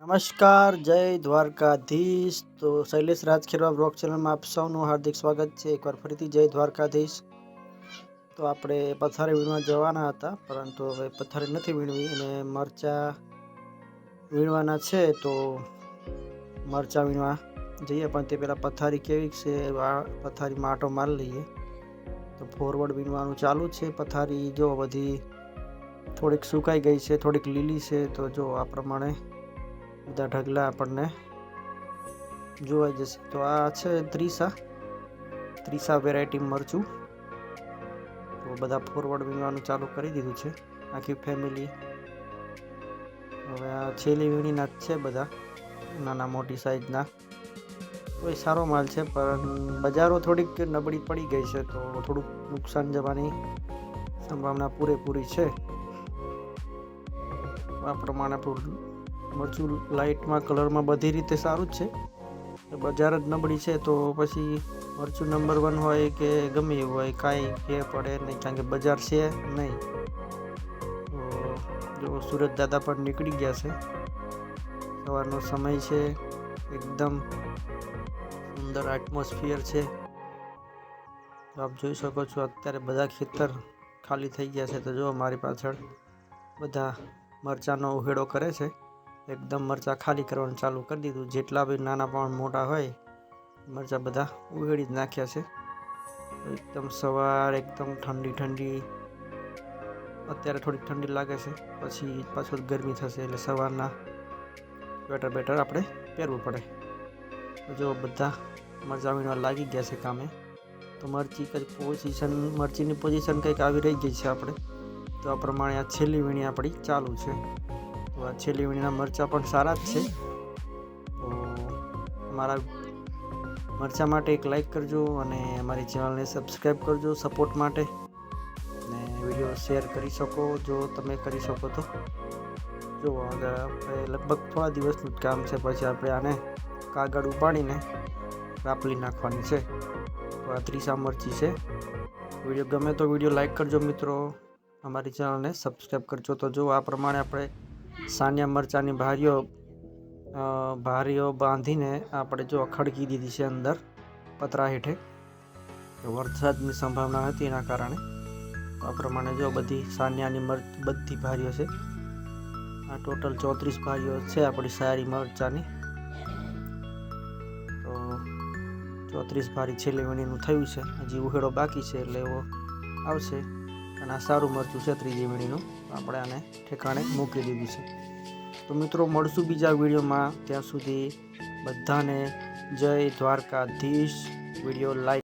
નમસ્કાર, જય દ્વારકાધીશ. તો શૈલેષ રાજખેરવા બ્લોગ ચેનલમાં આપ સૌનું હાર્દિક સ્વાગત છે. એકવાર ફરીથી જય દ્વારકાધીશ. તો આપણે પથારી વીણવા જવાના હતા, પરંતુ હવે પથારી નથી વીણવી અને મરચા વીણવાના છે, તો મરચા વીણવા જઈએ. પણ તે પહેલાં પથારી કેવી છે પથારીમાં આટો મારી લઈએ. તો ફોરવર્ડ વીણવાનું ચાલુ છે પથારી. જો બધી થોડીક સુકાઈ ગઈ છે, થોડીક લીલી છે, તો જો આ પ્રમાણે બધા ઢગલા આપણને જોવાઈ જશે. તો આ છે ત્રીસા. ત્રીસા વેરાયટી મરચું. તો બધા ફોરવર્ડ વીણવાનું ચાલુ કરી દીધું છે. આખી ફેમિલી હવે આ છેલ્લી વીણીના જ છે બધા. નાના મોટી સાઈઝના એ સારો માલ છે, પણ બજારો થોડીક નબળી પડી ગઈ છે, તો થોડુંક નુકસાન જવાની સંભાવના પૂરેપૂરી છે. આ પ્રમાણે આપણું મરચું લાઇટમાં, કલરમાં બધી રીતે સારું જ છે. બજાર જ નબળી છે તો પછી મરચું નંબર વન હોય કે ગમે એવું હોય, કાંઈ કે પડે નહીં, કારણ કે બજાર છે નહીં. તો જો સુરત દાદા પણ નીકળી ગયા છે. સવારનો સમય છે, એકદમ સુંદર એટમોસ્ફિયર છે. તો આપ જોઈ શકો છો, અત્યારે બધા ખેતર ખાલી થઈ ગયા છે. તો જો મારી પાછળ બધા મરચાંનો ઉહેડો કરે છે. એકદમ મરચાં ખાલી કરવાનું ચાલુ કરી દીધું. જેટલા બી નાના પણ મોટા હોય, મરચાં બધા ઉહેડી જ નાખ્યા છે. એકદમ સવાર, એકદમ ઠંડી ઠંડી. અત્યારે થોડીક ઠંડી લાગે છે. પછી પાછું ગરમી થશે એટલે સવારના સ્વેટર બેટર આપણે પહેરવું પડે. જો બધા મરચાં વીણવા લાગી ગયા છે કામે, તો મરચી કંઈક પોઝિશન મરચીની પોઝિશન કંઈક આવી રહી ગઈ છે આપણે. તો આ પ્રમાણે આ છેલ્લી વીણી આપણી ચાલુ છે. તો આ છેલ્લી મરચાં પણ સારા જ છે. તો મારા મરચાં માટે એક લાઈક કરજો અને અમારી ચેનલને સબસ્ક્રાઈબ કરજો સપોર્ટ માટે. અને વીડિયો શેર કરી શકો જો તમે કરી શકો તો. જો આગળ આપણે લગભગ થોડા દિવસનું જ કામ છે, પછી આપણે આને કાગળ ઉપાડીને રાપલી નાખવાની છે. તો આ ત્રીસા મરચી છે. વીડિયો ગમે તો વીડિયો લાઈક કરજો મિત્રો. અમારી ચેનલને સબસ્ક્રાઈબ કરજો તો જો આ પ્રમાણે આપણે સાનિયા મરચાંની ભારીઓ ભારીઓ બાંધીને આપણે જો ખડકી દીધી છે અંદર પતરા હેઠે વરસાદની સંભાવના હતી એના કારણે. તો આ પ્રમાણે જો બધી સાનિયાની મરચ બધી ભારીઓ છે, આ ટોટલ ચોત્રીસ ભારીઓ છે આપણી સારી મરચાંની. તો ચોત્રીસ ભારી છેલ્લી વીણીનું થયું છે. હજી ઉહેડો બાકી છે એટલે એવો આવશે. અને આ સારું મરચું છે ત્રીજી વીણીનું. આપણે આને ઠેકાણે મૂકી દીધું છે. તો મિત્રો, મળશું બીજા વિડીયોમાં. ત્યાં સુધી બધાને જય દ્વારકાધીશ. Video like